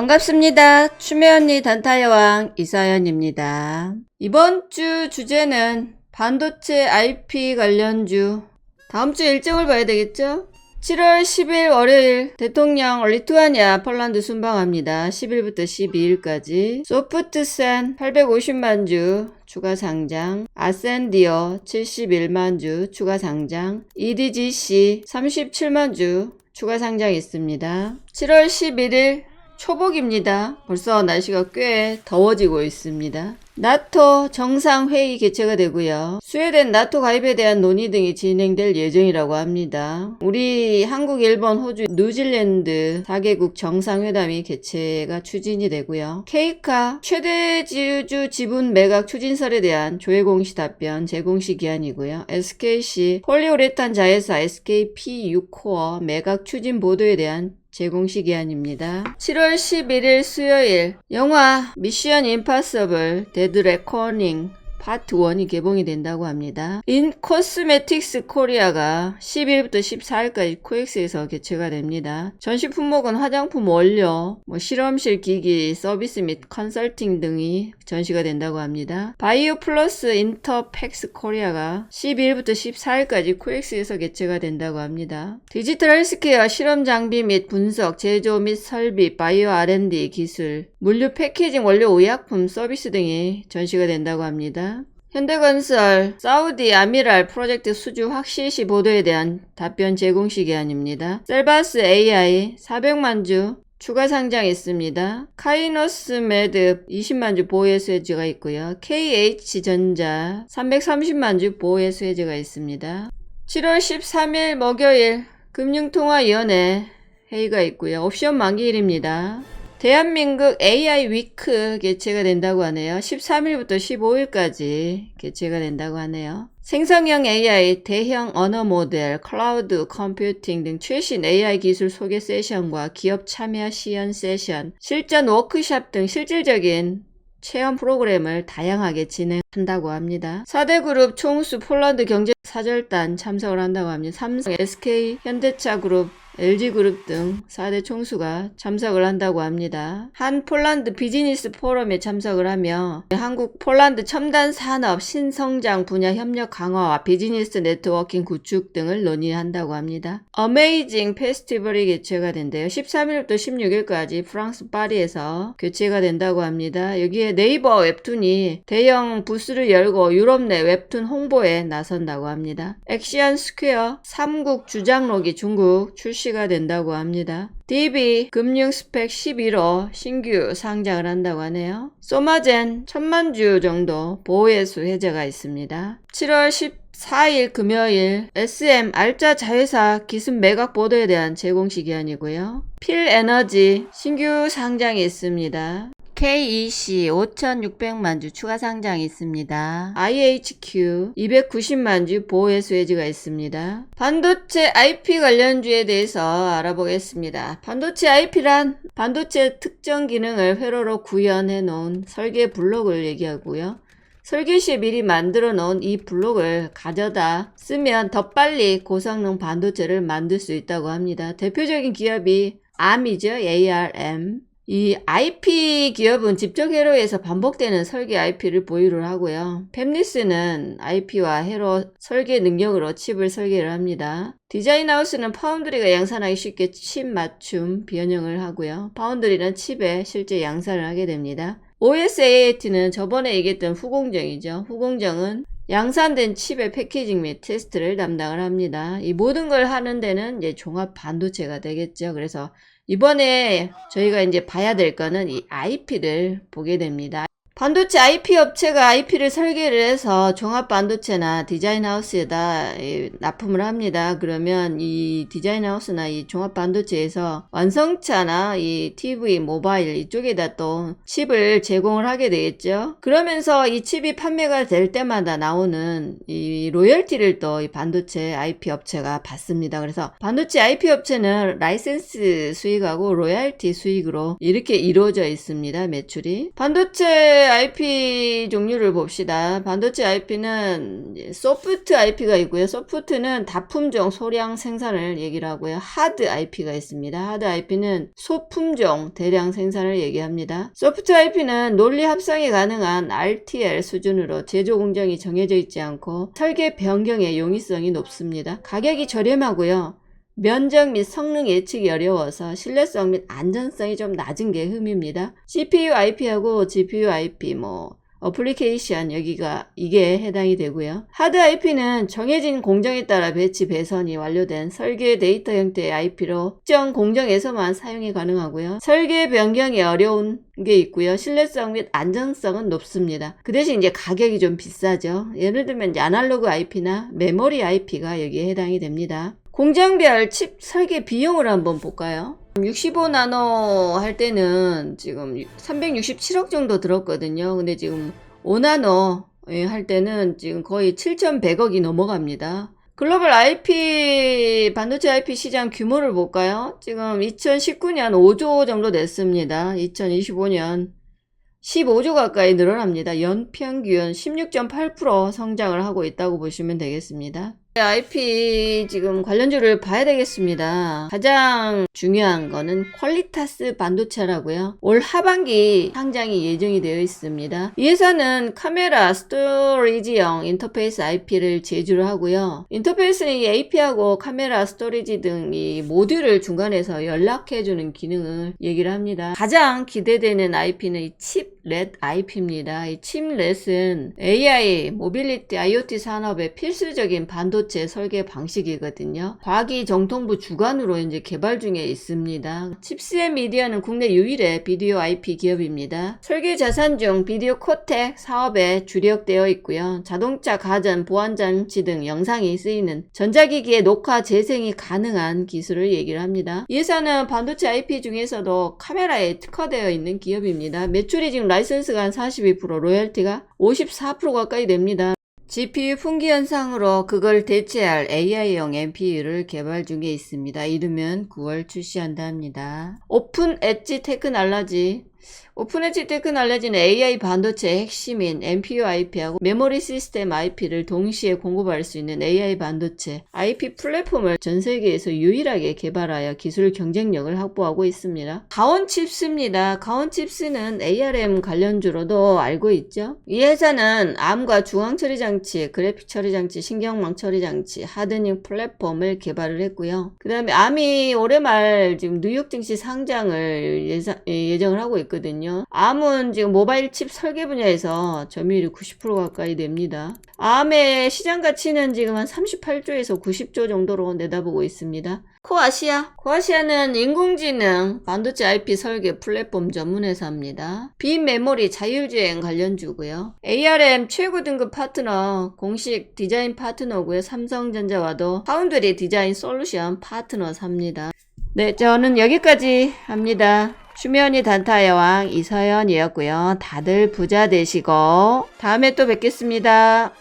반갑습니다. 추매 언니 단타 여왕 이사연입니다. 이번 주 주제는 반도체 IP 관련주. 다음 주 일정을 봐야 되겠죠? 7월 10일 월요일 대통령 리투아니아 폴란드 순방합니다. 10일부터 12일까지 소프트센 850만 주 추가 상장, 아센디어 71만 주 추가 상장, EDGC 37만 주 추가 상장이 있습니다. 7월 11일 초복입니다. 벌써 날씨가 꽤 더워지고 있습니다. 나토 정상회의 개최가 되고요. 스웨덴 나토 가입에 대한 논의 등이 진행될 예정이라고 합니다. 우리 한국, 일본, 호주, 뉴질랜드 4개국 정상회담이 개최가 추진이 되고요. 케이카 최대 지주 지분 매각 추진설에 대한 조회 공시 답변 제공시 기한이고요. SKC 폴리우레탄 자회사 SKP6코어 매각 추진 보도에 대한 제공시 기한입니다. 7월 11일 수요일 영화 미션 임파서블 데드 레코닝 파트 1이 개봉이 된다고 합니다. 인 코스메틱스 코리아가 10일부터 14일까지 코엑스에서 개최가 됩니다. 전시 품목은 화장품 원료, 뭐 실험실 기기, 서비스 및 컨설팅 등이 전시가 된다고 합니다. 바이오 플러스 인터팩스 코리아가 12일부터 14일까지 코엑스에서 개최가 된다고 합니다. 디지털 헬스케어 실험 장비 및 분석, 제조 및 설비, 바이오 R&D 기술, 물류 패키징 원료 의약품 서비스 등이 전시가 된다고 합니다. 현대건설 사우디 아미랄 프로젝트 수주 확실시 보도에 대한 답변 제공 시기한입니다. 셀바스 AI 400만 주 추가 상장 있습니다. 카이너스 매드 20만 주 보호예수 해지가 있고요. KH전자 330만 주 보호예수 해지가 있습니다. 7월 13일 목요일 금융통화위원회 회의가 있고요. 옵션 만기일입니다. 대한민국 AI 위크 개최가 된다고 하네요. 13일부터 15일까지 개최가 된다고 하네요. 생성형 AI, 대형 언어 모델, 클라우드 컴퓨팅 등 최신 AI 기술 소개 세션과 기업 참여 시연 세션, 실전 워크샵 등 실질적인 체험 프로그램을 다양하게 진행한다고 합니다. 4대 그룹 총수 폴란드 경제 사절단 참석을 한다고 합니다. 삼성, SK, 현대차 그룹, LG그룹 등 4대 총수가 참석을 한다고 합니다. 한 폴란드 비즈니스 포럼에 참석을 하며 한국 폴란드 첨단 산업 신성장 분야 협력 강화와 비즈니스 네트워킹 구축 등을 논의한다고 합니다. 어메이징 페스티벌이 개최가 된대요. 13일부터 16일까지 프랑스 파리에서 개최가 된다고 합니다. 여기에 네이버 웹툰이 대형 부스를 열고 유럽 내 웹툰 홍보에 나선다고 합니다. 엑시안 스퀘어 3국 주장록이 중국 출시 가 된다고 합니다. DB 금융 스펙 11호 신규 상장을 한다고 하네요. 소마젠 천만 주 정도 보호예수 해제가 있습니다. 7월 14일 금요일 SM 알짜 자회사 기습 매각 보도에 대한 제공시 기한이고요. 필 에너지 신규 상장이 있습니다. KEC 5,600만 주 추가 상장이 있습니다. IHQ 290만 주 보호예수 해지가 있습니다. 반도체 IP 관련주에 대해서 알아보겠습니다. 반도체 IP란 반도체 특정 기능을 회로로 구현해 놓은 설계 블록을 얘기하고요. 설계 시에 미리 만들어 놓은 이 블록을 가져다 쓰면 더 빨리 고성능 반도체를 만들 수 있다고 합니다. 대표적인 기업이 ARM이죠. ARM. 이 IP 기업은 직접 회로에서 반복되는 설계 IP를 보유를 하고요. 팹리스는 IP와 회로 설계 능력으로 칩을 설계를 합니다. 디자인하우스는 파운드리가 양산하기 쉽게 칩 맞춤 변형을 하고요. 파운드리는 칩에 실제 양산을 하게 됩니다. OSAAT는 저번에 얘기했던 후공정이죠. 후공정은 양산된 칩의 패키징 및 테스트를 담당을 합니다. 이 모든 걸 하는 데는 이제 종합 반도체가 되겠죠. 그래서 이번에 저희가 이제 봐야 될 거는 이 IP를 보게 됩니다. 반도체 IP 업체가 IP를 설계를 해서 종합 반도체나 디자인 하우스에다 납품을 합니다. 그러면 이 디자인 하우스나 이 종합 반도체에서 완성차나 이 TV, 모바일 이쪽에다 또 칩을 제공을 하게 되겠죠. 그러면서 이 칩이 판매가 될 때마다 나오는 이 로열티를 또 이 반도체 IP 업체가 받습니다. 그래서 반도체 IP 업체는 라이센스 수익하고 로열티 수익으로 이렇게 이루어져 있습니다. 매출이. 반도체 IP 종류를 봅시다. 반도체 IP는 소프트 IP가 있고요. 소프트는 다품종 소량 생산을 얘기를 하고요. 하드 IP가 있습니다. 하드 IP는 소품종 대량 생산을 얘기합니다. 소프트 IP는 논리 합성이 가능한 RTL 수준으로 제조 공정이 정해져 있지 않고 설계 변경의 용이성이 높습니다. 가격이 저렴하고요. 면적 및 성능 예측이 어려워서 신뢰성 및 안전성이 좀 낮은 게 흠입니다. CPU IP하고 GPU IP 뭐 어플리케이션 여기가 이게 해당이 되고요. 하드 IP는 정해진 공정에 따라 배치 배선이 완료된 설계 데이터 형태의 IP로 특정 공정에서만 사용이 가능하고요. 설계 변경이 어려운 게 있고요. 신뢰성 및 안전성은 높습니다. 그 대신 이제 가격이 좀 비싸죠. 예를 들면 이제 아날로그 IP나 메모리 IP가 여기에 해당이 됩니다. 공장별 칩 설계 비용을 한번 볼까요? 65나노 할 때는 지금 367억 정도 들었거든요. 근데 지금 5나노 할 때는 지금 거의 7,100억이 넘어갑니다. 글로벌 IP, 반도체 IP 시장 규모를 볼까요? 지금 2019년 5조 정도 됐습니다. 2025년 15조 가까이 늘어납니다. 연평균 16.8% 성장을 하고 있다고 보시면 되겠습니다. IP 지금 관련주를 봐야 되겠습니다. 가장 중요한 거는 퀄리타스 반도체라고요. 올 하반기 상장이 예정이 되어 있습니다. 이 회사는 카메라 스토리지형 인터페이스 IP를 제조를 하고요. 인터페이스는 이 AP하고 카메라 스토리지 등 이 모듈을 중간에서 연락해주는 기능을 얘기를 합니다. 가장 기대되는 IP는 이 칩렛 IP입니다. 이 칩렛은 AI, 모빌리티, IoT 산업의 필수적인 반도체 설계 방식이거든요. 과기 정통부 주관으로 이제 개발 중에 있습니다. 칩스앤 미디어는 국내 유일의 비디오 IP 기업입니다. 설계 자산 중 비디오 코텍 사업에 주력되어 있고요. 자동차, 가전, 보안장치 등 영상이 쓰이는 전자기기의 녹화 재생이 가능한 기술을 얘기를 합니다. 이 회사는 반도체 IP 중에서도 카메라에 특화되어 있는 기업입니다. 매출이 지금 라이선스가 한 42%, 로열티가 54% 가까이 됩니다. GPU 풍기 현상으로 그걸 대체할 AI용 NPU를 개발 중에 있습니다. 이르면 9월 출시한다 합니다. 오픈 엣지 테크놀로지 오픈 엣지 테크놀로지는 AI 반도체의 핵심인 NPU IP하고 메모리 시스템 IP를 동시에 공급할 수 있는 AI 반도체 IP 플랫폼을 전 세계에서 유일하게 개발하여 기술 경쟁력을 확보하고 있습니다. 가온 칩스입니다. 가온 칩스는 ARM 관련주로도 알고 있죠. 이 회사는 암과 중앙 처리 장치, 그래픽 처리 장치, 신경망 처리 장치, 하드닝 플랫폼을 개발을 했고요. 그 다음에 암이 올해 말 지금 뉴욕 증시 상장을 예상, 예정을 하고 있거든요. 암은 지금 모바일 칩 설계 분야에서 점유율이 90% 가까이 됩니다. 암의 시장 가치는 지금 한 38조에서 90조 정도로 내다보고 있습니다. 코아시아. 코아시아는 인공지능, 반도체 IP 설계 플랫폼 전문 회사입니다. 빈메모리 자율주행 관련주고요. ARM 최고 등급 파트너, 공식 디자인 파트너고요. 삼성전자와도 파운드리 디자인 솔루션 파트너 삽니다. 네, 저는 여기까지 합니다. 추면이 단타 여왕 이서연이었고요. 다들 부자 되시고 다음에 또 뵙겠습니다.